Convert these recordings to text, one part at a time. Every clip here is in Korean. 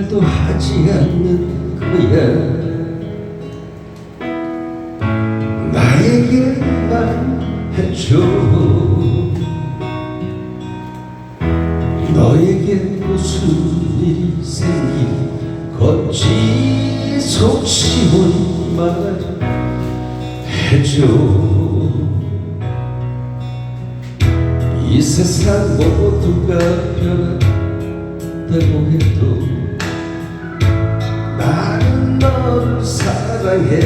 말도 하지 않는 거야 나에게만 해줘. 너에게 무슨 일이 생긴 건지 속시원 말좀 해줘. 이 세상 모두가 변한다고 해도 나는 너를 사랑해.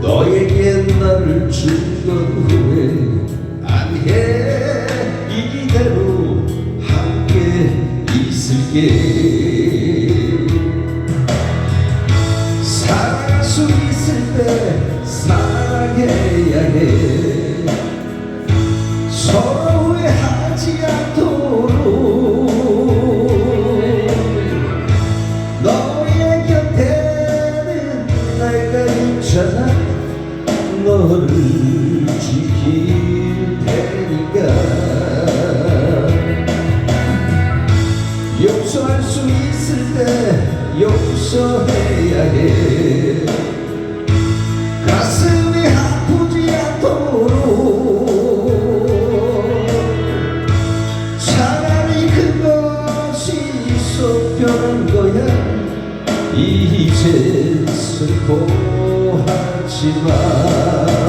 너에게 나를 준 건 후회 안해 때 용서해야 해. 가슴이 아프지 않도록. 차라리 그것이 속편한 거야. 이제 슬퍼하지 마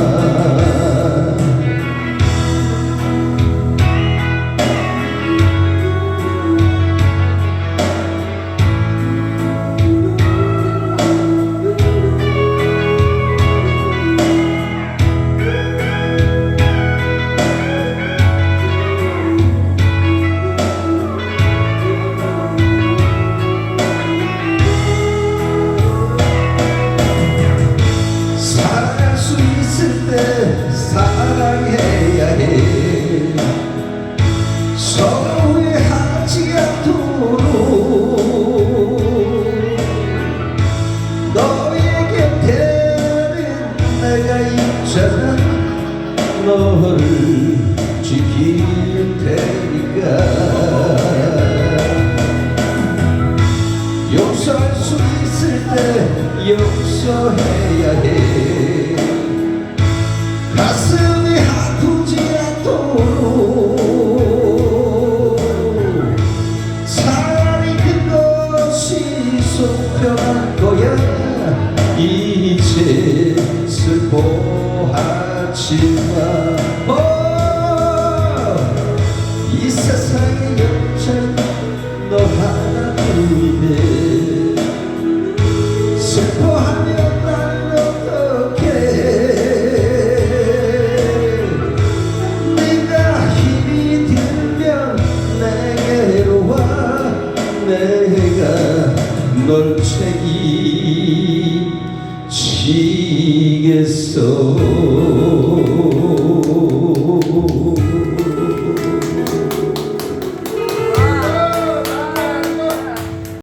사랑해야 해. 서로 후회하지 않도록 너의 곁에는 내가 있잖아. 너를 지킬 테니까. 용서할 수 있을 때 용서해야 해. 가슴 이제 슬퍼하지 마 어, 이 세상의 여자는 너 하나뿐이네. 슬퍼하면 난 어떡해? 네가 힘이 들면 내게로 와. 내가 널 책임 지겠어